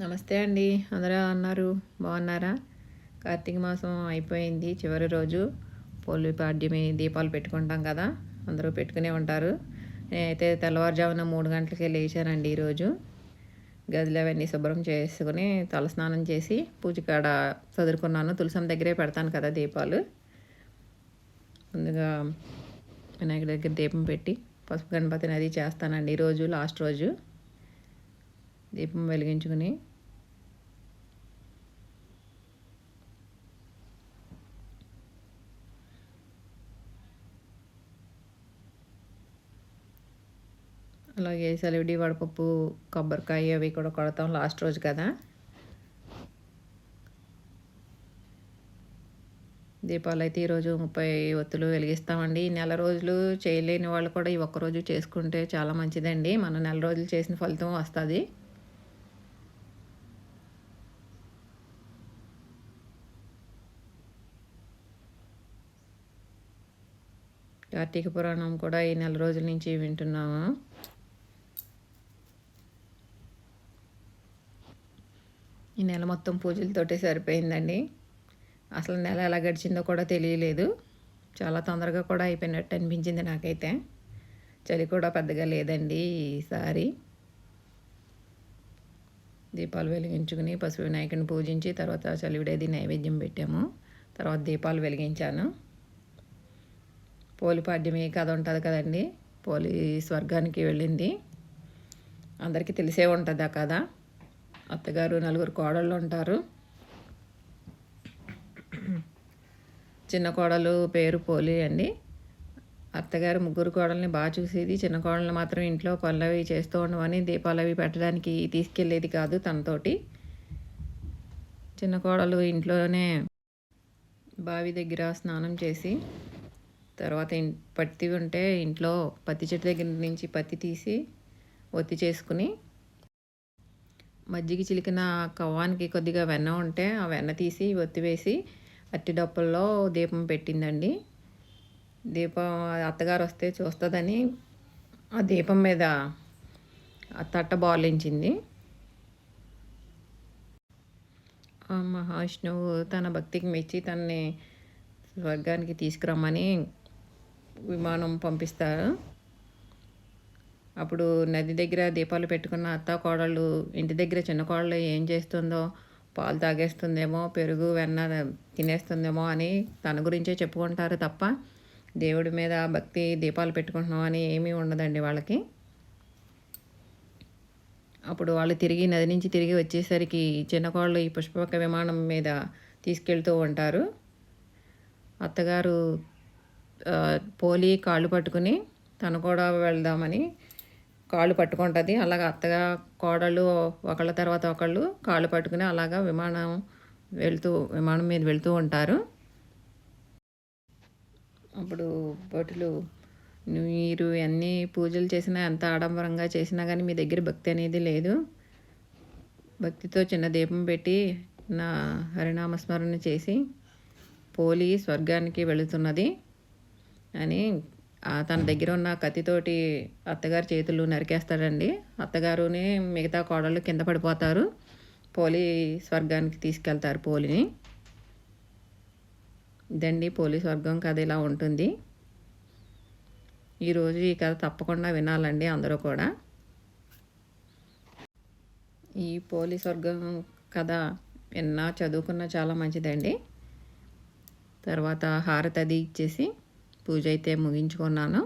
నమస్తే అండి. అందరూ అన్నారు బాగున్నారా? కార్తీక మాసం అయిపోయింది. చివరి రోజు పోలి పాడ్యమి దీపాలు పెట్టుకుంటాం కదా. అందరూ పెట్టుకునే ఉంటారు. నేనైతే తెల్లవారుజామున మూడు గంటలకి లేచానండి ఈరోజు. గదిలో అవన్నీ శుభ్రం చేసుకుని తలస్నానం చేసి పూజ కాడ చదువుకున్నాను తులసం దగ్గరే పెడతాను కదా దీపాలు. ముందుగా వినాయకుడి దగ్గర దీపం పెట్టి పసుపు గణపతిని అది చేస్తానండి ఈరోజు లాస్ట్ రోజు. దీపం వెలిగించుకుని అలాగే సెలవిడి వడపప్పు కొబ్బరికాయ అవి కూడా కొడతాం లాస్ట్ రోజు కదా. దీపాలు అయితే ఈరోజు ముప్పై ఒత్తులు వెలిగిస్తామండి. ఈ నెల రోజులు చేయలేని వాళ్ళు కూడా ఈ ఒక్కరోజు చేసుకుంటే చాలా మంచిదండి. మనం నెల రోజులు చేసిన ఫలితం వస్తుంది. కార్తీక పురాణం కూడా ఈ నెల రోజుల నుంచి వింటున్నాము. ఈ నెల మొత్తం పూజలతోటే సరిపోయిందండి. అసలు నెల ఎలా గడిచిందో కూడా తెలియలేదు. చాలా తొందరగా కూడా అయిపోయినట్టు అనిపించింది నాకైతే. చలి కూడా పెద్దగా లేదండి ఈసారి. దీపాలు వెలిగించుకుని పశు వినాయకుని పూజించి తర్వాత చలివిడేది నైవేద్యం పెట్టాము. తర్వాత దీపాలు వెలిగించాను. పోలిపాడ్యమి కథ ఉంటుంది కదండి. పోలి స్వర్గానికి వెళ్ళింది. అందరికీ తెలిసే ఉంటుంది ఆ కథ. అత్తగారు నలుగురు కోడళ్ళు ఉంటారు. చిన్న కోడలు పేరు పోలి అండి. అత్తగారు ముగ్గురు కోడల్ని బాగా చూసేది. చిన్న కోడల్ని మాత్రం ఇంట్లో పనులు అవి చేస్తూ ఉండమని దీపాలు అవి పెట్టడానికి తీసుకెళ్ళేది కాదు తనతోటి. చిన్న కోడలు ఇంట్లోనే బావి దగ్గర స్నానం చేసి తర్వాత పత్తి ఉంటే ఇంట్లో పత్తి చెట్టు దగ్గర నుంచి పత్తి తీసి ఒత్తి చేసుకుని మజ్జిగ చిలికిన కవ్వానికి కొద్దిగా వెన్న ఉంటే ఆ వెన్న తీసి ఒత్తి వేసి అట్టి డప్పుల్లో దీపం పెట్టిందండి. దీపం అత్తగారు వస్తే చూస్తుందని ఆ దీపం మీద ఆ తట్ట బాలించింది. మహావిష్ణువు తన భక్తికి మెచ్చి తనని స్వర్గానికి తీసుకురమ్మని విమానం పంపిస్తారు. అప్పుడు నది దగ్గర దీపాలు పెట్టుకున్న అత్త కోడళ్ళు ఇంటి దగ్గర చిన్న కోడలు ఏం చేస్తుందో పాలు తాగేస్తుందేమో పెరుగు వెన్న తినేస్తుందేమో అని తన గురించే చెప్పుకుంటారు తప్ప దేవుడి మీద భక్తి దీపాలు పెట్టుకుంటున్నాం అని ఏమీ ఉండదండి వాళ్ళకి. అప్పుడు వాళ్ళు తిరిగి నది నుంచి తిరిగి వచ్చేసరికి చిన్న కోళ్ళు ఈ పుష్పక విమానం మీద తీసుకెళ్తూ ఉంటారు. అత్తగారు పోలి కాళ్ళు పట్టుకుని తను కూడా వెళ్దామని కాళ్ళు పట్టుకుంటుంది. అలాగ అత్తగా కోడలు ఒకళ్ళ తర్వాత ఒకళ్ళు కాళ్ళు పట్టుకుని అలాగా విమానం వెళ్తూ విమానం మీద వెళ్తూ ఉంటారు. అప్పుడు భటులు మీరు ఎన్ని పూజలు చేసినా ఎంత ఆడంబరంగా చేసినా కానీ మీ దగ్గర భక్తి అనేది లేదు. భక్తితో చిన్న దీపం పెట్టి నా హరినామస్మరణ చేసి పోలి స్వర్గానికి వెళుతున్నది అని తన దగ్గర ఉన్న కత్తితోటి అత్తగారి చేతులు నరికేస్తాడండి. అత్తగారుని మిగతా కోడళ్ళు కింద పడిపోతారు. పోలి స్వర్గానికి తీసుకెళ్తారు పోలిని. ఇదండి పోలి స్వర్గం కథ ఇలా ఉంటుంది. ఈరోజు ఈ కథ తప్పకుండా వినాలండి అందరూ కూడా. ఈ పోలి స్వర్గం కథ విన్నా చదువుకున్న చాలా మంచిదండి. తర్వాత హారతి అది ఇచ్చేసి పూజ అయితే ముగించుకున్నాను.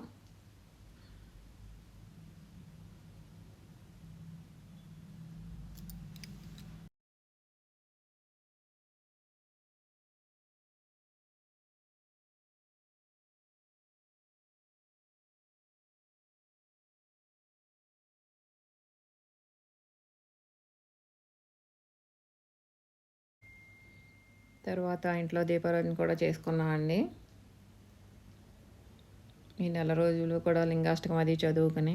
తర్వాత ఇంట్లో దీపారాధన కూడా చేసుకున్నామండి ఈ నెల రోజులు కూడా లింగాష్టకం అది చదువుకుని.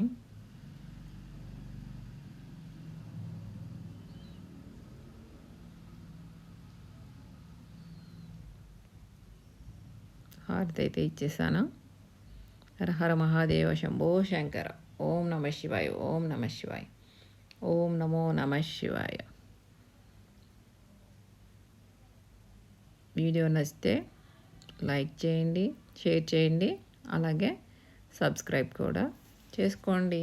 హారతి అయితే ఇచ్చేసాను. హర హర మహాదేవ శంభో శంకర. ఓం నమ శివాయ ఓం నమ శివాయ. ఓం నమో నమ శివాయ. వీడియో నచ్చితే లైక్ చేయండి షేర్ చేయండి. అలాగే సబ్స్క్రైబ్ కూడా చేసుకోండి.